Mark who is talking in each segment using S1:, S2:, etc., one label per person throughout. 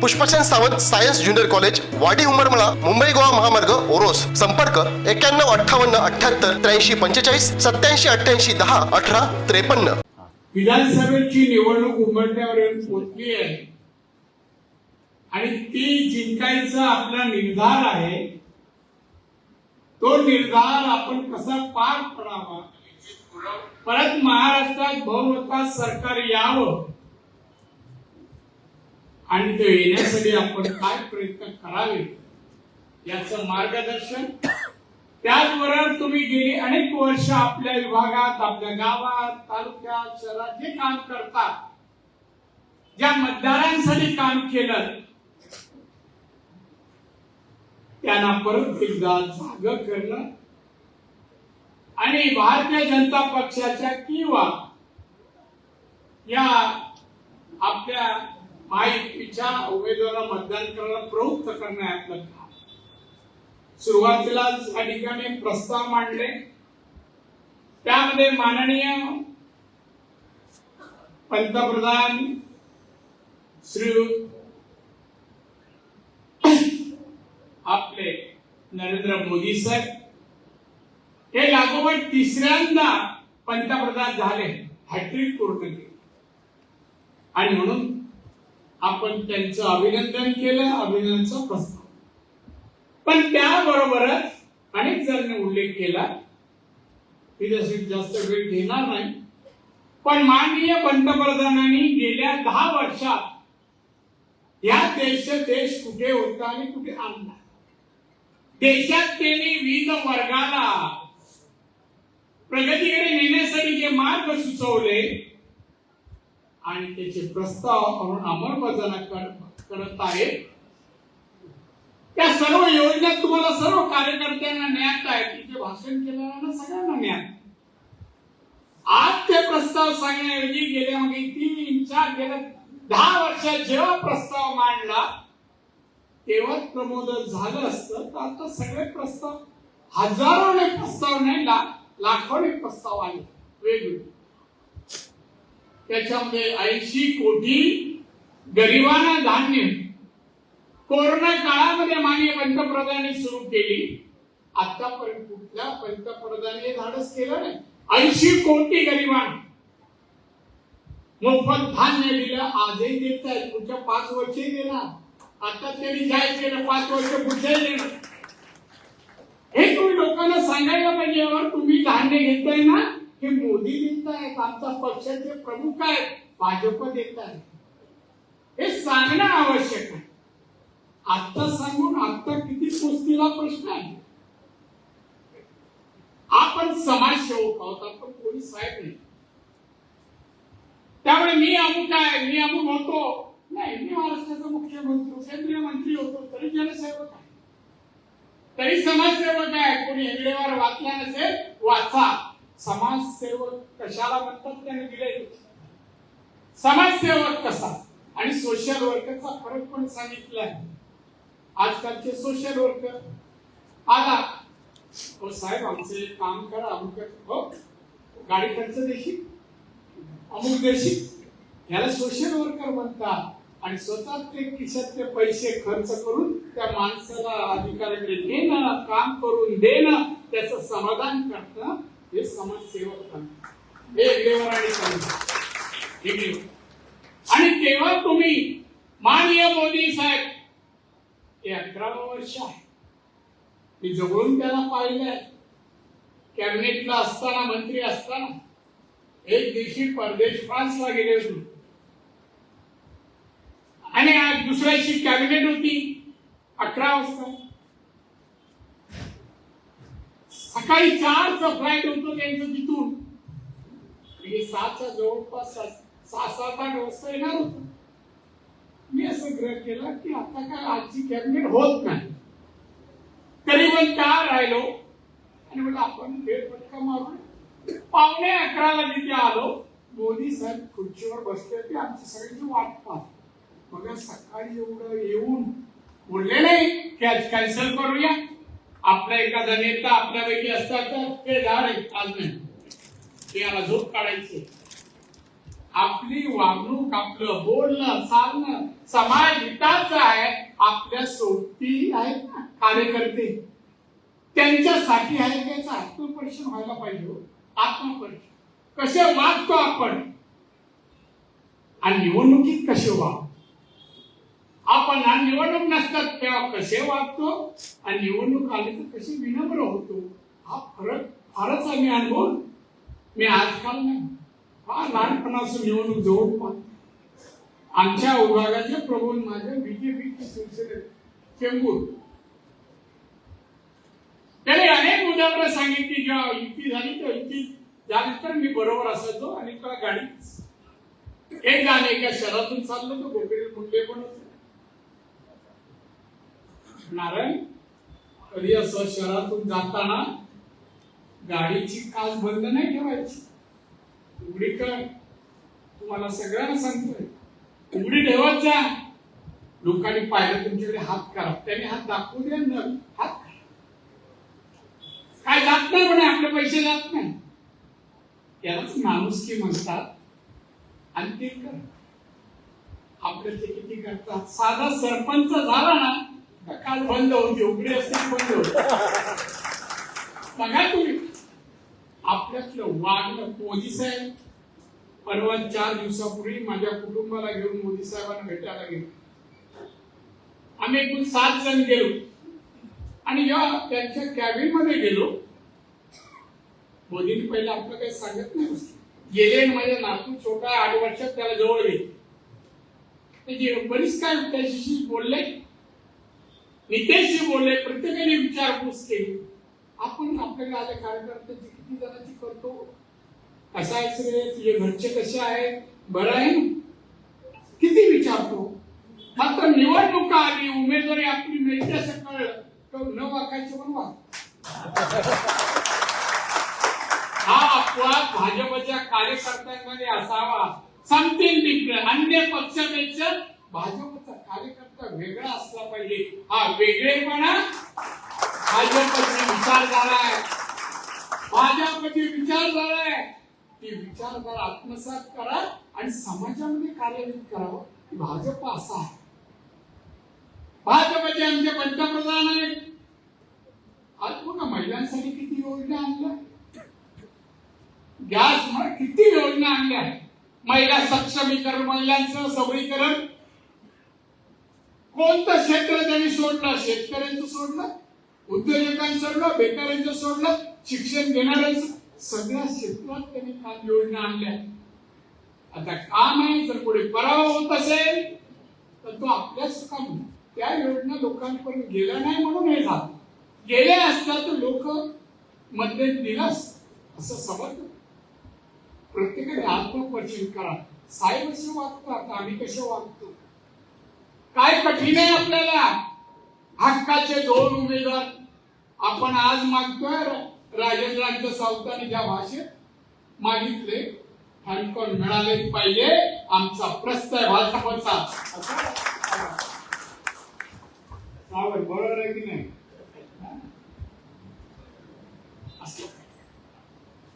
S1: Pushpachand Sawant science junior college Wadi Umarmala Mumbai Goa महामार्ग ओरोस. संपर्क एक्क्याण्णव अठ्ठावन्न अठ्याहत्तर त्र्याऐंशी पंचेचाळीस सत्याऐंशी अठ्ठ्याऐंशी दहा अठरा त्रेपन्न.
S2: विधानसभेची निवडणूक उमटण्यावर पोहोचली आहे. आणि ती जिंकायचा आपला निर्धार आहे. तो निर्धार आपण कसा पार पडावा? परत महाराष्ट्रात बहुमतात सरकार यावं. आणि ते येण्यासाठी आपण काय प्रयत्न करावे याचं मार्गदर्शन त्याचबरोबर तुम्ही गेली अनेक वर्ष आपल्या विभागात आपल्या गावात तालुक्यात शहरात जे काम करतात ज्या मतदारांसाठी काम केलं त्यांना परत एकदा जाग करणं आणि भारतीय जनता पक्षाच्या किंवा या आपल्या माहितीच्या उमेदवाराला मतदान करायला प्रवृत्त करण्यात सुरुवातीला या ठिकाणी प्रस्ताव मांडले. त्यामध्ये माननीय पंतप्रधान श्री आपले नरेंद्र मोदी साहेब हे लागोपाठ तिसऱ्यांदा पंतप्रधान झाले हॅट्रिक पूर्ण केली. आणि म्हणून आपण त्यांचं अभिनंदन केलं अभिनंदनचा प्रस्ताव. पण त्याबरोबरच अनेक जणांनी उल्लेख केला मी जास्त वेळ घेणार नाही पण माननीय पंतप्रधानांनी गेल्या दहा वर्षात या देश देश कुठे होता आणि कुठे आणला देशात त्यांनी विविध वर्गाला प्रगतीकडे नेण्यासाठी जे मार्ग सुचवले आणि त्याचे प्रस्ताव म्हणून अंमलबजावणी करत आहेत. त्या सर्व योजनेत तुम्हाला सर्व कार्यकर्त्यांना ज्ञात आहे. तिथे भाषण केलेल्या सगळ्यांना ज्ञात आज ते प्रस्ताव सांगण्याऐवजी गेल्या मागे तीन चार गेल्या दहा वर्षात जेव्हा प्रस्ताव मांडला तेव्हा प्रमोदन झालं असतं. तर आता सगळे प्रस्ताव हजारोने प्रस्ताव नाही ला लाखोने प्रस्ताव आले. वेगवेगळे. त्याच्यामध्ये ऐंशी कोटी गरिबांना धान्य. कोरोना काळामध्ये माननीय पंतप्रधानांनी सुरू केली. आतापर्यंत कुठल्या पंतप्रधानाने धाडस केलं नाही. ऐंशी कोटी गरिबांना. मोफत धान्य दिलं. आजही देत आहेत पुढच्या पाच वर्षही देणार. आता त्यांनी जाहीर केलं. पाच वर्ष पुढच्याही देणार. हे तुम्ही लोकांना सांगायला पाहिजे यावर तुम्ही धान्य घेताय ना? हे मोदी देत आहेत आमच्या पक्षाचे प्रमुख आहेत भाजप देत आहेत. हे सांगणं आवश्यक आहे. आता सांगून आता किती पोचलेला प्रश्न आहे? आपण समाजसेवक आहोत आपण कोणी साहेब नाही. त्यामुळे मी अमुक आहे मी अमुक होतो नाही मी महाराष्ट्राचा मुख्यमंत्री केंद्रीय मंत्री होतो तरी जनसेवक आहे. तरी समाजसेवक आहे कोणी हेगडेवर वाचला नसेल वाचा. समाजसेवक कशाला म्हणतात त्याने दिले समाजसेवक कसा? आणि सोशल वर्करचा फरक पण सांगितला आहे आजकालचे सोशल वर्कर आला. हो साहेब आमचे काम करा अमुक हो? गाडी खर्च देशील? अमुक देशील? याला सोशल वर्कर म्हणतात. आणि स्वतः ते खिशातले पैसे खर्च करून त्या माणसाला अधिकाऱ्याकडे नेणं काम करून देणं त्याचं समाधान करणं हे समाजसेवक म्हणतात हे वेगळेवर आणि कमी. आणि तेव्हा तुम्ही माननीय मोदी साहेब हे अकरावं वर्ष आहे. मी जवळून त्याला पाहिलंय. कॅबिनेटला असताना मंत्री असताना एक दिवशी परदेश फ्रान्सला गेले होते. आणि आज दुसऱ्याची कॅबिनेट होती अकरा वाजता. सकाळी चारचा फ्लाईट होतो त्यांचं तिथून. आणि सातच्या जवळपास सात- सहा सात आठ वाजता येणार होत. मी असं ग्रह केला की आता काय आजची कॅबिनेट होत नाही. तरी पण का राहिलो. आणि म्हटलं आपण फेरफटका मारू. पावणे अकराला तिथे आलो. मोदी साहेब खुर्चीवर बसले ते आमची सगळ्यांची वाट पाहत. मग सकाळी एवढं येऊन बोलले नाही कॅन्सल करूया. आपला एखादा नेता आपल्यापैकी असतात तर ते झाड आज नाही. ते याला झोप काढायचे. आपली वागणूक आपलं बोलणं चालणं समाज हिताच आहे. आपल्या सोबती आहेत ना कार्यकर्ते. त्यांच्यासाठी आहे त्याचं आत्मपरीक्षण व्हायला पाहिजे हो. आत्मपरीक्षण. कसे वागतो आपण? आणि निवडणुकीत कसे वागतो? आपण ना निवडणूक नसतात तेव्हा कसे वागतो आणि निवडणूक आली तर कसे विनम्र होतो हा फरक फारच आम्ही अनुभव मी आजकाल नाही. फार लहानपणापासून निवडणूक जवळ पाहतो. आमच्या विभागाचे प्रभू माझे बीजेपी शिवसेने चेंबूर. त्याने अनेक उदाहरणं सांगितली जेव्हा युती झाली तर युती झाली तर मी बरोबर असायचो आणि त्या गाडी एक गाणे एका शहरातून चाललो तर गोपील मुंडे पण नारायण कधी असं शहरातून जाताना गाडीची काच बंद नाही ठेवायची? उघडी कर. तुम्हाला सगळ्यांना सांगतोय. उघडी ठेवत जा. लोकांनी पाहिलं तुमच्याकडे हात करा. त्यांनी हात दाखवू द्या न. हात करा. काय जात नाही म्हणे आपले पैसे जात नाही. यालाच माणुसकी म्हणतात. आणि ते कर. आपले ते किती करतात? साधा सरपंच झाला ना काल बंद होती उघडी असते बंद होती. बघा तुम्ही. आपल्यातलं वागणं मोदी साहेब परवा चार दिवसापूर्वी माझ्या कुटुंबाला घेऊन मोदी साहेबांना भेटायला गेलो. आम्ही एकूण सात जण गेलो. आणि जेव्हा त्यांच्या कॅबिनमध्ये गेलो मोदींनी पहिले आपलं काही सांगत नाही गेले माझ्या नातू छोटा आठ वर्षात त्याला जवळ येईल म्हणजे बरीच काय त्याच्याशी बोलले. नितेशजी बोलले प्रत्येकाने विचारपूस केली. आपण आपल्याला आल्या कार्यकर्त्याची किती जणांची करतो? कसा आहेस रे तुझे घरचे कसे आहेत? बरं आहे किती विचारतो? मात्र निवडणुका आली उमेदवारी आपली मिळते असं कळलं. तर न वाकायचं पण वाक हा अपवाद भाजपच्या कार्यकर्त्यांमध्ये असावा. समथिंग मित्र अन्य पक्षापेक्षा भाजपचा कार्यकर्ता वेगळा असला पाहिजे. हा वेगळेपणा भाजपची विचारधारा आहे भाजपची विचारधारा आहे ती विचारधारा आत्मसात करा आणि समाजामध्ये कार्यान्वित करावं. भाजप असा आहे. भाजपचे आमचे पंतप्रधान आहेत. आज पुन्हा महिलांसाठी किती योजना आणल्या? गॅस मुळे किती योजना आणल्या? महिला सक्षमीकरण महिलांचं सबळीकरण. कोणतं क्षेत्र त्यांनी सोडलं? शेतकऱ्यांचं सोडलं? उद्योजकांचं सोडलं? बेकारांचं सोडलं? शिक्षण घेणाऱ्यांचं? सगळ्या क्षेत्रात त्यांनी काम योजना आणल्या. आता काम आहे जर पुढे पराभव होत असेल तर तो आपल्याच काम त्या योजना लोकांपर्यंत गेल्या नाही म्हणून हे झालं. गेल्या असता तर लोक मध्ये दिलास असं समजलं. प्रत्येकाने आत्मपरीक्षण करा. साहेब कसे वागतात आम्ही कसे वागतो? काय कठीण आहे आपल्याला? हक्काचे दोन उमेदवार आपण आज मागतोय. राजेंद्रांच्या सावताने ज्या भाषेत मागितले ठणकन मिळाले पाहिजे. आमचा प्रस्त आहे भाजपचा. बरोबर आहे की नाही? असं.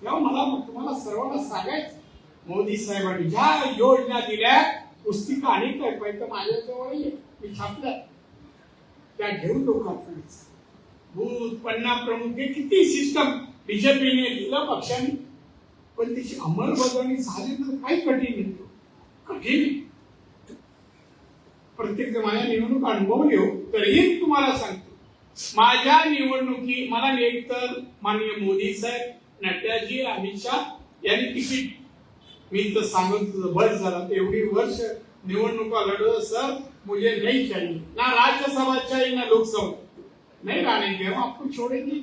S2: मला तुम्हाला सर्वांना सांगायचं मोदी साहेबांनी ज्या योजना दिल्या पुस्तिका अनेक आहेत पाहिजे माझ्याजवळ मी छापल्या त्या घेऊन लोकांना भूत पन्ना प्रमुख हे किती सिस्टम बीजेपीने दिलं पक्षाने. पण त्याची अंमलबजावणी झाली तर काही कठीण येतो कठीण प्रत्येक माझ्या निवडणूक अनुभवली हो तरीही तुम्हाला सांगतो. माझ्या निवडणुकी मला एक तर माननीय मोदी साहेब नड्डाजी अमित शहा यांनी तिकीट मी तर सांगत तुझं झाला. एवढी वर्ष निवडणुका लढवत सर मुझे नहीं चाहिए. ना राज्यसभा चाहिए ना लोकसभा. नहीं लाने हम आपको छोड़ेंगे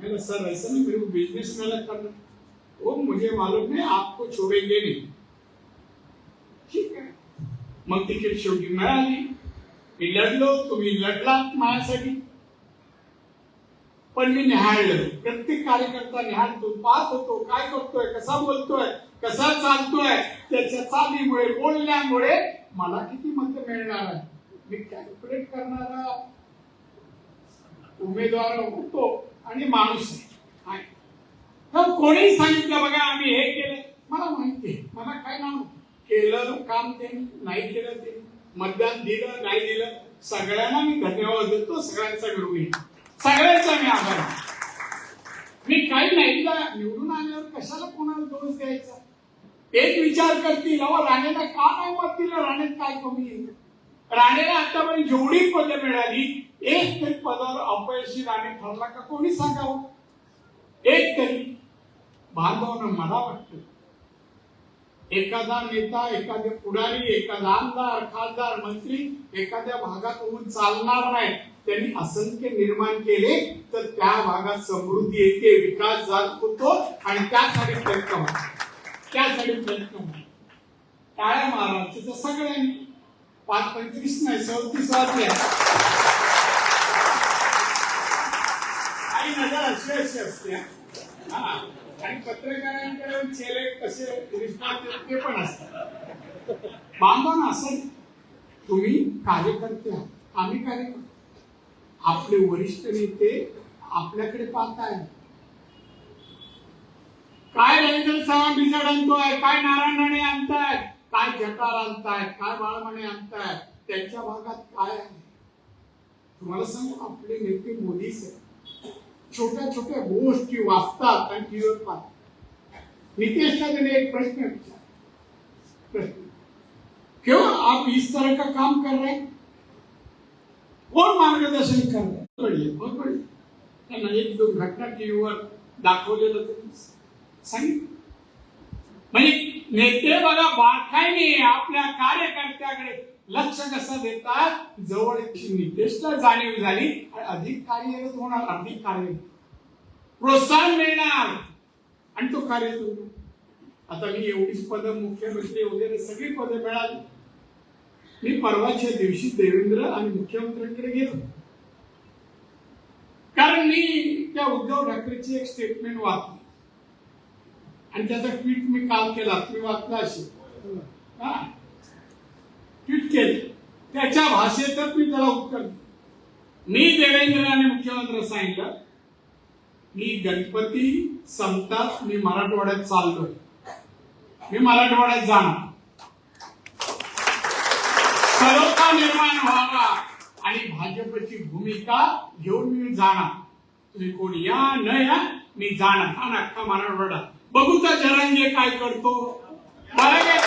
S2: मैंने सर ऐसा नहीं मेरे को बिजनेस में अलग करना वो मुझे मालूम है आपको छोड़ेंगे नहीं. ठीक आहे. मग तिकीट शेवटी मिळाली. मी लढलो तुम्ही लढलात माझ्यासाठी. पण मी निहाळलं. प्रत्येक कार्यकर्ता निहाळतो. पाहत होतो काय करतोय कसा बोलतोय कसा चालतोय त्याच्या चालीमुळे बोलण्यामुळे मला किती मत मिळणार आहे. मी कॅल्क्युलेट करणारा उमेदवार होतो आणि माणूस आहे. तर कोणी सांगितलं बघा आम्ही हे केलं. मला माहिती आहे. मला काय नाव? केलं काम त्यांनी नाही केलं त्यांनी. मतदान दिलं नाही दिलं. सगळ्यांना मी धन्यवाद देतो. सगळ्यांचा ऋणी सगळ्यांचा मी आभार मी काही नाही का निवडून आल्यावर कशाला कोणाला दोष द्यायचा? एक विचार करतील अहो राणेला का नाही मत दिलं? राणेत काय कमी राणेला आतापर्यंत जेवढी पदं मिळाली एक तरी पदावर अपयशी राणे ठरला का कोणी सांगावं? एक तरी. बांधवनं मला वाटतं एखादा नेता एखादे पुढारी एखादा आमदार खासदार मंत्री एखाद्या भागात होऊन चालणार नाही त्यांनी असंख्य निर्माण केले तर त्या भागात समृद्धी येते विकास जात होतो आणि त्यासाठी प्रयत्न होतो. त्यासाठी प्रयत्न होतो. टाळ्या महाराजचे तर सगळ्यांनी. पाच पंचवीस नाही चौतीस वाजले. काही नजर अशी अशी असते हा. आणि पत्रकारांकडे चेले कसे रिस्पॉन्स ते पण असतात. बांधवान असं तुम्ही कार्यकर्ते आहात. आम्ही कार्यकर्ते आपले वरिष्ठ नेते आपल्याकडे पाहताय. काय रवींद्र चव्हाण बिजड आणतोय? काय नारायण राणे आणताय? काय जटार आणताय? काय बाळमणे आणताय? त्यांच्या भागात काय आहे? तुम्हाला सांगू आपले नेते मोदीच आहे छोट्या छोट्या गोष्टी वाचतात आणि टीव्हीवर पाहतात. नितेशला त्याने एक प्रश्न विचार प्रश्न. क्यों आप इस तरह का काम कर रहे हैं? कोण मार्गदर्शन करणार? रहे त्यांना एक दोन घटना टीव्हीवर दाखवलेलं त्यांनी सांगितलं. म्हणजे नेते बघा बारकाईने आपल्या कार्यकर्त्याकडे लक्ष कसं देतात? जवळ नितेशला जाणीव झाली. आणि अधिक कार्यरत होणार अधिक कार्य प्रोत्साहन मिळणार. आणि तो कार्य होणार. आता मी एवढीच पदं मुख्यमंत्री वगैरे सगळी पदं मिळाली. मी परवाच्या दिवशी देवेंद्र आणि मुख्यमंत्र्यांकडे गेलो. कारण मी त्या उद्धव ठाकरेची एक स्टेटमेंट वाचली. आणि त्याचा ट्विट मी काल केला. तुम्ही वाचला असेल. ट्विट केले. त्याच्या भाषेतच मी त्याला उत्तर मी देवेंद्र आणि मुख्यमंत्री सांगितलं मी गणपती संपतात मी मराठवाड्यात चाललोय. मी मराठवाड्यात जाणार. सलोखा निर्माण व्हावा आणि भाजपची भूमिका घेऊन मी जाणार. तुम्ही कोण या? न या मी जाणार. हा नाटका मराठवाडा बघू तर जरंगे काय करतो. मला काय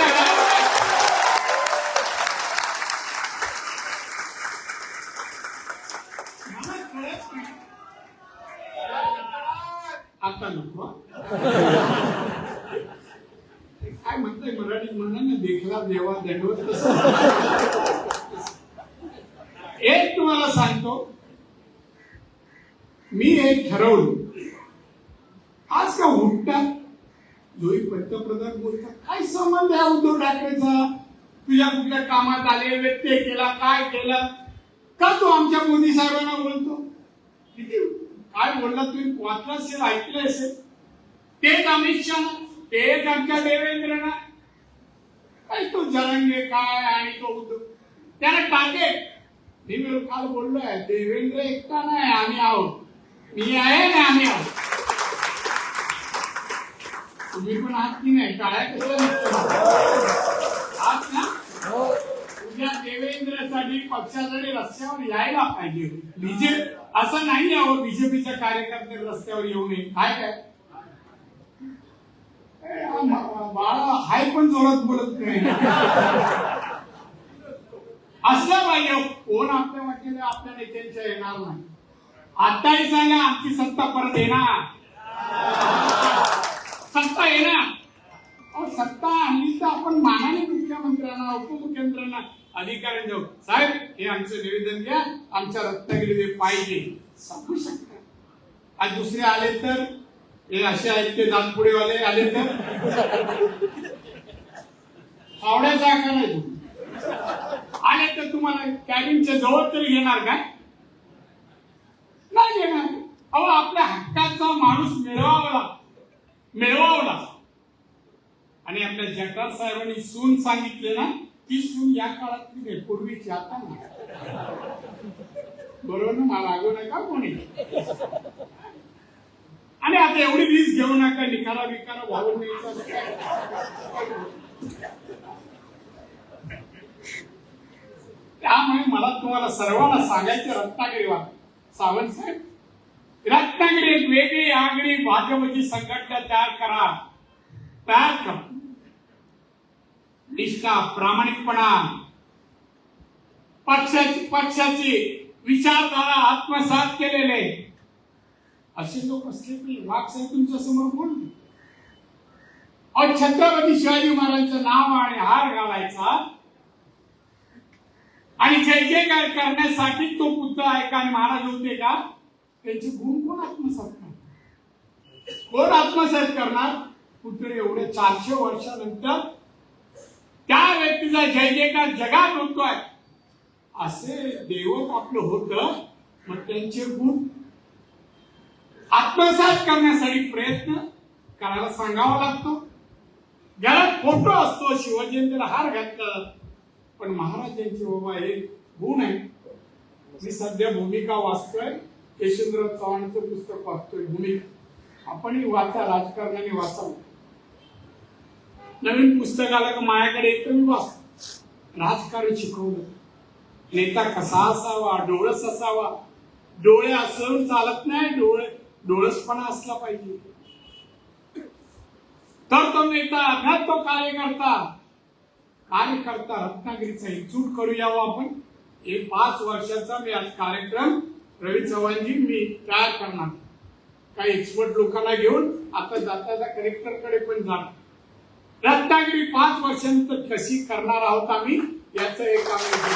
S2: आता नको हं? काय म्हणतंय मराठीत म्हणा ना देखला देवा दंडवत एक तुम्हाला सांगतो मी एक ठरवलं. आज का उठतात जोही पंतप्रधान बोलतात काय संबंध आहे उद्धव ठाकरेचा? तुझ्या कुठल्या कामात आले व्यत्यय केला काय केलं? का तू आमच्या मोदी साहेबांना बोलतो? किती काय बोलला तुम्ही? वाचलं असेल ऐकलं असेल. तेच अमित शहा तेच आमच्या देवेंद्रना काय तो जरंगे काय आणि तो उद्धव त्याला टाकेल मी मी काल बोललोय देवेंद्र एकटा नाही आम्ही आहोत. मी आहे आणि आम्ही आहोत. तुम्ही पण आहात की नाही? टाळ्या कसं आहात ना? उद्या देवेंद्रसाठी पक्षासाठी रस्त्यावर यायला पाहिजे. बीजे असं नाही अहो बीजेपीच्या कार्यकर्ते रस्त्यावर येऊ नये. काय काय? बाळा हाय पण जोरात बोलत नाही. असलं पाहिजे. कोण आपल्या वाटेला आपल्या नेत्यांच्या येणार नाही. आताही सांगा आमची सत्ता परत येणार. सत्ता येणार. अहो, सत्ता आणली तर आपण मानाने मुख्यमंत्र्यांना उपमुख्यमंत्र्यांना अधिकारी देऊ. साहेब हे आमचं निवेदन घ्या. आमच्या रत्नागिरी पाहिजे. सांगू शकता. आज दुसरे आले तर हे असे आहेत ते दानपुडेवाले आले तर फावड्याचा आकार आहे आले तर तुम्हाला कॅबिनच्या जवळ तरी घेणार काय? नाही घेणार अहो आपल्या हक्काचा माणूस मिळवावला. मिळवावला. आणि आपल्या जगदार साहेबांनी सून सांगितले ना ती सून या काळातली नाही पूर्वीची आता बरोबर ना? मला लागू का कोणी? आणि आता एवढी वीज घेऊ नका निकाला विकारा वाहून त्यामुळे मला तुम्हाला सर्वांना सांगायचे रत्नागिरी वा सावंत साहेब रत्नागिरी एक वेगळी आगळी भाजपची संघटना तयार करा. तयार करा. निष्ठा प्रामाणिकपणा पक्षाची पक्षाची विचारधारा आत्मसात केलेले असे लोक असले तरी वाघ साहेब तुमच्यासमोर बोलले छत्रपती शिवाजी महाराजांचं नाव आणि हार घालायचा. आणि जय जयकार करण्यासाठी तो पुतळा आहे का महाराज होते का त्यांचे गुण कोण आत्मसात करणार? कोण आत्मसात करणार? पुतळे एवढे चारशे वर्षानंतर त्या व्यक्तीचा जय जयकार जगात होतोय. असे देवक आपलं होत मग त्यांचे गुण आत्मसात करण्यासाठी प्रयत्न करायला सांगावा लागतो. ज्याला फोटो असतो शिवजयंतीला हार घातला पण महाराजांची बाबा एक गुण आहे. मी सध्या भूमिका वाचतोय. यशवंतराव चव्हाणचं पुस्तक वाचतोय भूमिका. आपणही वाचा राजकारणाने वाचावं नवीन पुस्तक आलं का माझ्याकडे येतं मी वाचतो. राजकारण शिकवलं. नेता कसा असावा डोळस असावा डोळे असून चालत नाही डोळे डोळसपणा असला पाहिजे. तर तो नेता ना तो कार्यकर्ता कार्यकर्ता रत्नागिरीचा एकजूट करूया आपण. हे पाच वर्षाचा मी आज कार्यक्रम. रवी चव्हाणजी मी तयार करणार. काही एक्सपर्ट लोकांना घेऊन आता जाता जाता पण जाणार. रत्नागिरी पाच वर्षांत कशी करणार आहोत आम्ही याचं एक आम्ही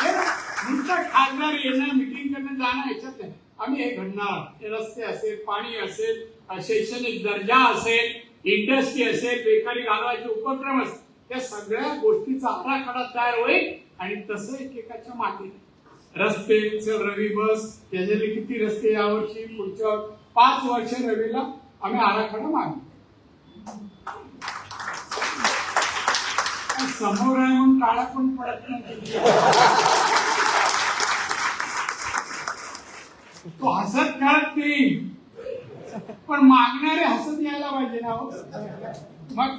S2: हे ना, नुसतं खासदार येणं मिटिंग करणं जाणं याच्यात नाही. आम्ही हे घडणार. रस्ते असेल पाणी असेल शैक्षणिक दर्जा असेल इंडस्ट्री असेल बेकारी घालवायचे उपक्रम असतील त्या सगळ्या गोष्टीचा आराखडा तयार होईल आणि तसं एकेकाच्या मागे. रस्ते रवी बस त्याच्यातले किती रस्ते यावर्षी पुढच्या पाच वर्ष रवीला आम्ही आराखडा मागू. समोर आहे म्हणून काळा पण पडत नाही. तो हसत खेळत नाही. पण मागणारे हसत यायला पाहिजे ना हो. मग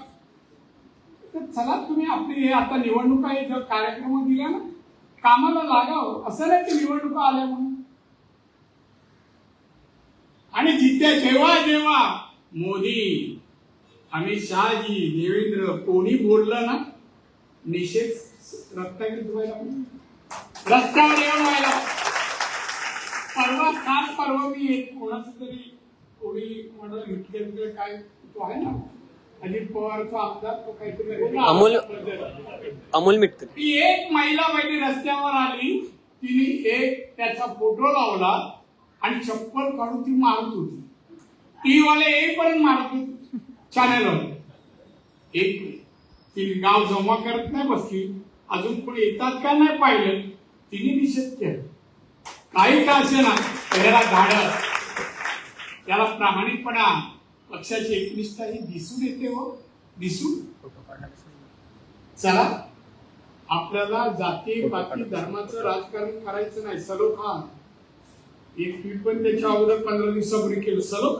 S2: तर चला तुम्ही आपली हे आता निवडणुका हे जर कार्यक्रम दिल्या ना कामाला लागावं हो. असं नाही की निवडणुका आल्या म्हणून. आणि जिथे जेव्हा जेव्हा मोदी अमित शहाजी देवेंद्र कोणी बोललं ना निषेध रत्नागिरीत व्हायला रस्त्यावर येऊन व्हायला परवा काल परवा मी एक कोणाचं तरी कोणी म्हणाल मुख्यमंत्री काय तो आहे ना? अजित पवारचा आमदार तो काहीतरी
S3: अमोल- अमोल मिटकर
S2: ती एक महिला बाई रस्त्यावर आली तिने एक त्याचा फोटो लावला आणि चप्पल काढून ती मारत होती. टी वाले येईपर्यंत मारत होती चॅनल एक मिनिट. ती गाव जमा करत नाही बसली. अजून कोणी येतात का नाही पाहिलं तिने निषेध केला. काही का असे ना त्याला धाडस. त्याला प्रामाणिकपणा. पक्षाची एकनिष्ठा ही दिसून येते हो. दिसून चला. आपल्याला जाती पाती धर्माचं राजकारण करायचं नाही. सलोख हा. एक ट्विट पण त्याच्या अगोदर पंधरा दिवसापूर्वी केलं. सलोख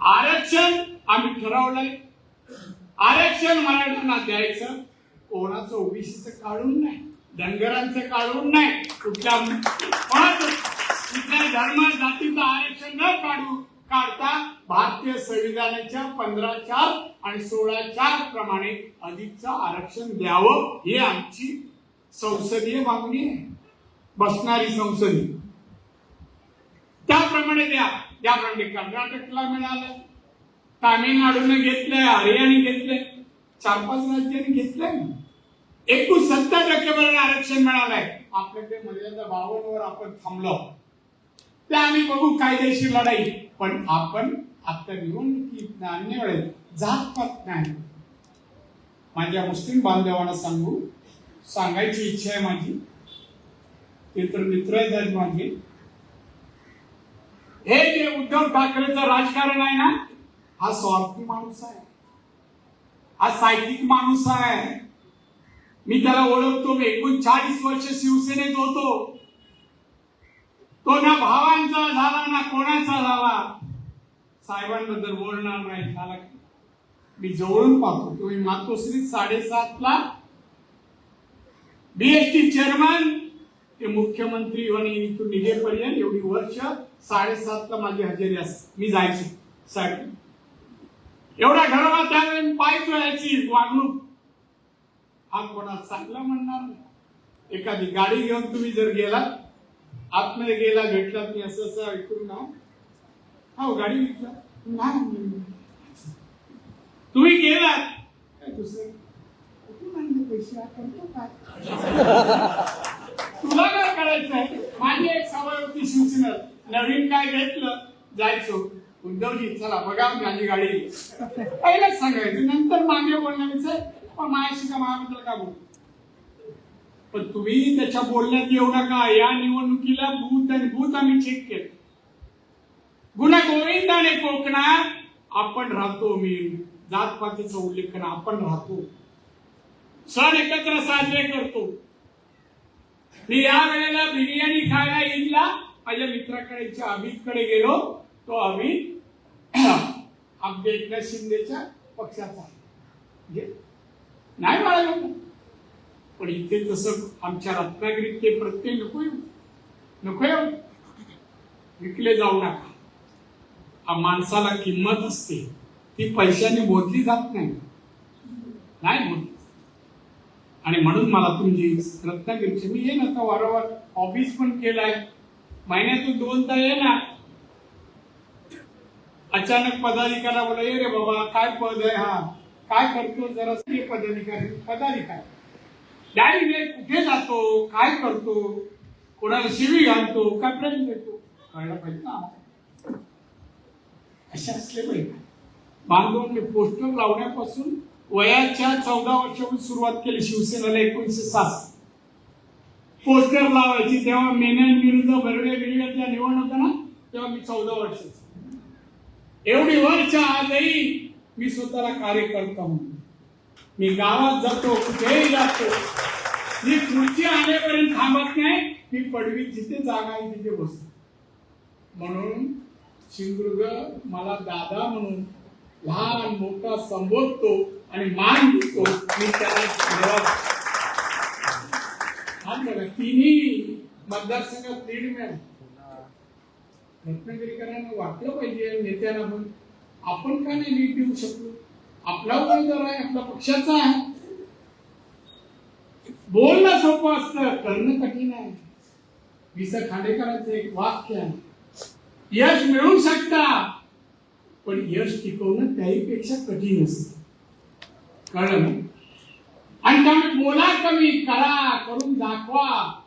S2: आरक्षण आम्ही ठरवलंय. आरक्षण मराठ्यांना द्यायचं. कोणाचं ओबीसीचं काढून नाही. धनगरांचं काढून नाही. कुठल्या पण कुठल्या धर्म जातीचं आरक्षण न काढू काढता भारतीय संविधानाच्या पंधरा चार आणि सोळा चार प्रमाणे अधिकचं आरक्षण द्यावं ही आमची संसदीय मागणी आहे. बसणारी संसदी. त्याप्रमाणे द्या. त्याप्रमाणे कर्नाटकला मिळालं. तामिळनाडूने घेतलंय हरियाणी घेतलंय. चार पाच राज्यांनी घेतलंय. एकूण सत्तर टक्केपर्यंत आरक्षण मिळालंय. आपल्याकडे मर्यादा बावन्न वर आपण थांबलो. ते आम्ही बघू कायदेशीर लढाई. पण आपण आता निवडणुकीत अन्य वेळेत जात पात नाही. माझ्या मुस्लिम बांधवांना सांगू सांगायची इच्छा आहे माझी. ते तर मित्र आहेत माझे. हे जे उद्धव ठाकरेचं राजकारण आहे ना हा स्वार्थी माणूस आहे. हा सायकिक माणूस आहे. मी त्याला ओळखतो मी एकोणचाळीस वर्ष शिवसेनेत होतो. तो ना भावांचा झाला ना कोणाचा झाला. साहेबांबद्दल बोलणार नाही झाला मी जवळून पाहतो. तुम्ही मातोश्री साडेसात ला बीएसटी चेअरमन ते मुख्यमंत्री आणि इथून निघेपर्यंत एवढी वर्ष साडेसात ला माझी हजेरी असते मी जायचो. साठी एवढा घराला त्यावेळी पाय यायची वागणूक. हा कोणा चांगला म्हणणार नाही. एखादी गाडी घेऊन तुम्ही जर गेला आतमध्ये गेला भेटला मी असं असं ऐकून ना हो गाडी विकला. नाही. तुम्ही गेलात. काय दुसरं? कुठून आणले पैसे? करतो काय तुला काय करायचंय माझी एक सवय होती शिवसेनेत. नवीन काय घेतलं जायचो. उद्धवजी चला बघा माझी गाडी. पहिलेच सांगायचं. नंतर मागे बोलण्याचं पण माझ्याशी का माझ्याबद्दल का बोल? पण तुम्ही त्याच्या बोलण्यात येऊ नका. या निवडणुकीला भूत आणि भूत आम्ही चेक केलं. गुन्हा गोविंदाने कोकणात आपण राहतो मी जातपातीचा उल्लेख करा आपण राहतो. सण एकत्र साजरे करतो. मी या वेळेला बिर्याणी खायला ईदला माझ्या मित्राकडे अमितकडे गेलो तो अमित आमच्या एकनाथ शिंदेच्या पक्षाचा आहे. म्हणजे नाही मला पण इथे जसं आमच्या रत्नागिरीत ते प्रत्येक नको येऊ. नको येऊ. विकले जाऊ नका. हा माणसाला किंमत असते. ती पैशाने मोजली जात नाही. नाही म्हणून आणि म्हणून मला तुमची रत्नागिरीची मी येईन आता वारंवार ऑफिस पण केलाय. महिन्यातून दोनदा येणार. अचानक पदाधिकाऱ्या बोला ये रे बाबा काय पद आहे हा? काय करतो? जरा पदाधिकारी पदाधिकारी. डायरी वेळ कुठे जातो? काय करतो? कोणाला शिवी घालतो? काय प्रेम देतो कळलं पाहिजे ना असे असले पाहिजे. बांधवांनी पोस्टर लावण्यापासून वयाच्या चौदा वर्षापासून सुरुवात केली शिवसेनेला एकोणीशे सात. पोस्टर लावायची. तेव्हा मेनन विरुद्ध बर्वे विरुद्धच्या निवडणूक ना तेव्हा मी चौदा वर्षाचा. एवढी वर्ष आजही मी स्वतःला कार्यकर्ता म्हणून. मी गावात जातो कुठेही जातो. मी खुर्ची आल्यापर्यंत थांबत नाही मी पडवी जिथे जागा आहे तिथे बसतो. म्हणून सिंधुदुर्ग मला दादा म्हणून लहान मोठा संबोधतो आणि मान देतो. मी त्याला बघा तिन्ही मतदारसंघात लीड मिळाली रत्नागिरीकरांना वाटलं पाहिजे नेत्यांना पण. आपण का नाही लीड देऊ शकलो? आपला उमेदवार आहे आपला पक्षाचा आहे. बोलणं सोपं असतं करणं कठीण आहे. विस खांडेकरांचं एक वाक्य आहे. यश मिळू शकता पण यश टिकवणं त्याहीपेक्षा कठीण असतं. कारण आणि त्यामुळे बोला कमी करा करून दाखवा.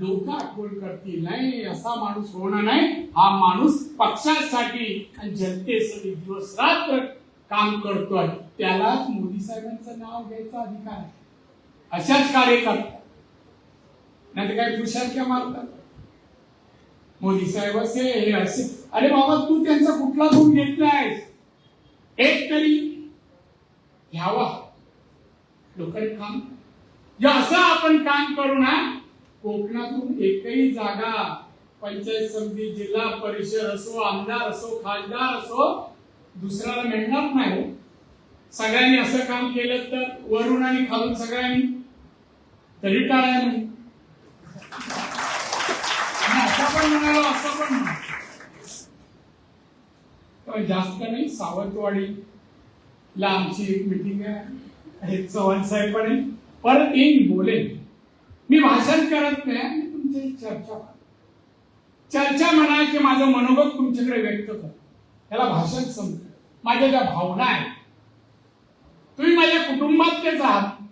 S2: लोक आठवण करतील. नाही असा माणूस होणार नाही. हा माणूस पक्षासाठी आणि जनतेसाठी दिवस रात्र काम करतोय त्यालाच मोदी साहेबांचं नाव घ्यायचा अधिकार आहे. अशाच कार्यकर्ता. नाही तर काही पुरुषांच्या मारतात मोदी साहेब असे हे असे. अरे बाबा तू त्यांचा कुठला गुण घेतलाय एक तरी. घ्यावा. लोकांनी काम जे असं आपण काम करू ना कोकणातून एकही जागा पंचायत समिती जिल्हा परिषद असो आमदार असो खासदार असो दुसऱ्याला मिळणार नाही हो. सगळ्यांनी असं काम केलं तर वरून आणि खालून सगळ्यांनी तरी टाळ्या नाही असं पण म्हणालो असं पण म्हणालो. जास्त नाही सावंतवाडीला आमची एक मिटिंग आहे हे चव्हाण साहेब पण आहे. परत येईन बोलेन मी भाषण करत नाही मी तुमची चर्चा चर्चा म्हणा की माझं मनोगत तुमच्याकडे व्यक्त कर. त्याला भाषण समज माझ्या ज्या भावना आहेत तुम्ही माझ्या कुटुंबातलेच आहात.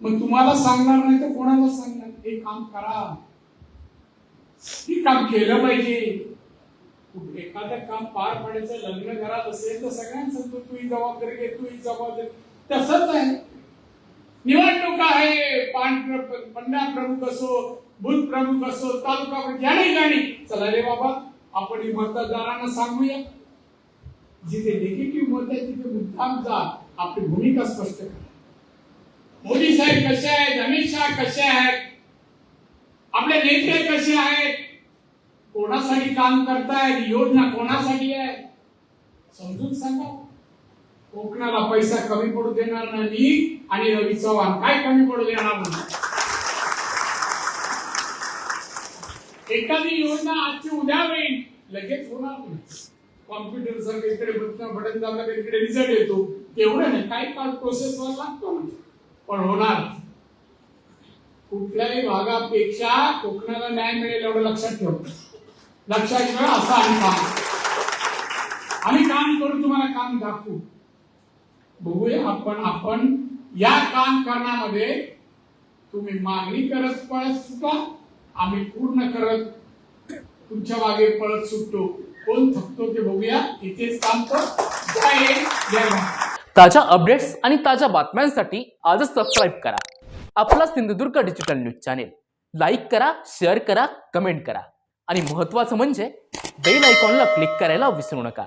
S2: मग तुम्हाला सांगणार नाही तर कोणाला सांगणार? हे काम करा. हे काम केलं पाहिजे. एखादं काम पार पाडायचं लग्न घरात असेल तर सगळ्यांना सांगतो तू ही जबाबदारी घे तू ही जबाबदारी. तसंच आहे. निवडणूक आहे. पान प्रमुख असो भूत प्रमुख असो तालुका प्रमुख ज्याने चला रे बाबा आपण मतदारांना सांगूया. जिथे निगेटिव्ह मत आहे तिथे मुद्दाम जा. आपली भूमिका स्पष्ट करा. मोदी साहेब कसे आहेत? अमित शहा कसे आहेत? आपले नेते कसे आहेत? कोणासाठी काम करतायत? योजना कोणासाठी आहे? समजून सांगा. कोकणाला पैसा कमी पडू देणार नाही आणि रवी चव्हाण काय कमी पडू देणार नाही. एखादी योजना आजची उद्या होईल लगेच होणार नाही. कॉम्प्युटर सारखं इकडे बटन बटन दाबलं इकडे रिझल्ट येतो. तेवढं नाही काही काळ प्रोसेस लागतो ना पण होणार. कुठल्याही भागापेक्षा कोकणाला न्याय मिळेल एवढं लक्षात ठेव. लक्षात ठेवा असं आम्ही काम आम्ही काम करू तुम्हाला काम दाखवू. बघूया आपण आपण या काम करण्यामध्ये तुम्ही मागणी करत पळत सुटा आम्ही पूर्ण करत तुमच्या मागे पळत सुटतो कोण थकतो ते बघूया. इथेच थांबतो. जय जय
S4: ताज्या अपडेट्स आणि ताज्या बातम्यांसाठी आजच सबस्क्राईब करा. आपला Sindhudurg digital news channel like करा शेअर करा कमेंट करा. आणि महत्त्वाचं म्हणजे बेल आयकॉनला क्लिक करायला विसरू नका.